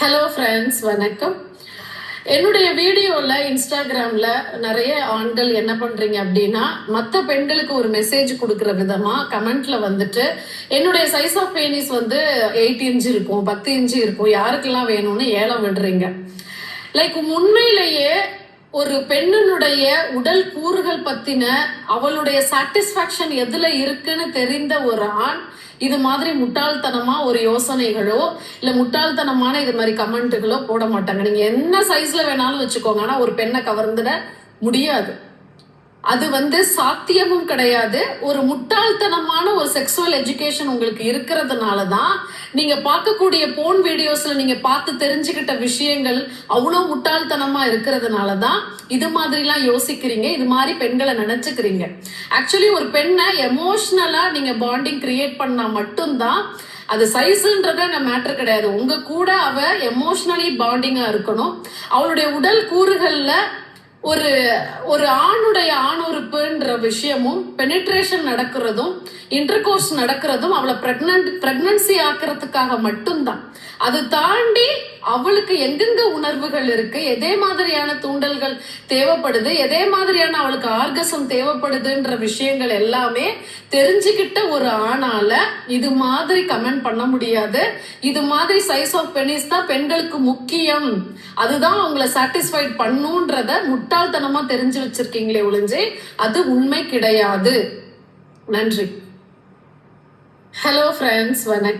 Hello friends வணக்கம். என்னுடைய வீடியோவில் இன்ஸ்டாகிராமில் நிறைய ஆண்கள் என்ன பண்ணுறீங்க அப்படின்னா மற்ற பெண்களுக்கு ஒரு மெசேஜ் கொடுக்குற விதமாக கமெண்ட்ல வந்துட்டு என்னுடைய சைஸ் ஆஃப் பேனிஸ் வந்து எயிட் இன்ச் இருக்கும் பத்து இன்ச்சு இருக்கும் யாருக்கெல்லாம் வேணும்னு ஏலம் விடுறீங்க? லைக் உண்மையிலேயே ஒரு பெண்ணினுடைய உடல் கூறுகள் பத்தின அவளுடைய சாட்டிஸ்பாக்சன் எதுல இருக்குன்னு தெரிந்த ஒரு ஆண் இது மாதிரி முட்டாள்தனமா ஒரு யோசனைகளோ இல்ல முட்டாள்தனமான இது மாதிரி கமெண்ட்டுகளோ போட மாட்டாங்க. நீங்க என்ன சைஸ்ல வேணாலும் வச்சுக்கோங்க. ஆனா ஒரு பெண்ணை கவர்ந்துட முடியாது. அது வந்து சாத்தியமும் கிடையாது. ஒரு முட்டாள்தனமான ஒரு செக்ஸுவல் எஜுகேஷன் உங்களுக்கு இருக்கிறதுனால தான் நீங்க பார்க்கக்கூடிய போன் வீடியோஸ்ல நீங்க பார்த்து தெரிஞ்சுக்கிட்ட விஷயங்கள் அவ்வளோ முட்டாள்தனமா இருக்கிறதுனால தான் இது மாதிரிலாம் யோசிக்கிறீங்க. இது மாதிரி பெண்களை நினைச்சுக்கிறீங்க. ஆக்சுவலி ஒரு பெண்ணை எமோஷ்னலா நீங்க பாண்டிங் கிரியேட் பண்ணா மட்டும்தான் அது சைஸ்ன்றத மேட்டர் கிடையாது. உங்க கூட அவ எமோஷ்னலி பாண்டிங்கா இருக்கணும். அவளுடைய உடல் கூறுகள்ல ஒரு ஒரு ஆணுடைய ஆணுறுப்புன்ற விஷயமும் பெனிட்ரேஷன் நடக்கிறதும் இன்டர் கோர்ஸ் நடக்கிறதும் அவளை பிரெக்னன்ட் பிரெக்னன்சி ஆக்கிறதுக்காக மட்டும்தான். அது தாண்டி அவளுக்கு எங்கெங்க உணர்வுகள் இருக்கு எதே மாதிரியான தூண்டல்கள் தேவைப்படுது எதே மாதிரியான அவளுக்கு ஆர்கசம் தேவைப்படுதுன்ற விஷயங்கள் எல்லாமே தெரிஞ்சுக்கிட்ட ஒரு ஆணால இது மாதிரி கமெண்ட் பண்ண முடியாது. இது மாதிரி சைஸ் ஆஃப் பெனிஸ் தான் பெண்களுக்கு முக்கியம். அதுதான் அவங்கள சாட்டிஸ்ஃபைட் பண்ணுன்றத முட்டாள்தனமா தெரிஞ்சு வச்சிருக்கீங்களே ஒளிஞ்சு அது உண்மை. கிடையாது. நன்றி. ஹலோ ஃப்ரெண்ட்ஸ் வணக்கம்.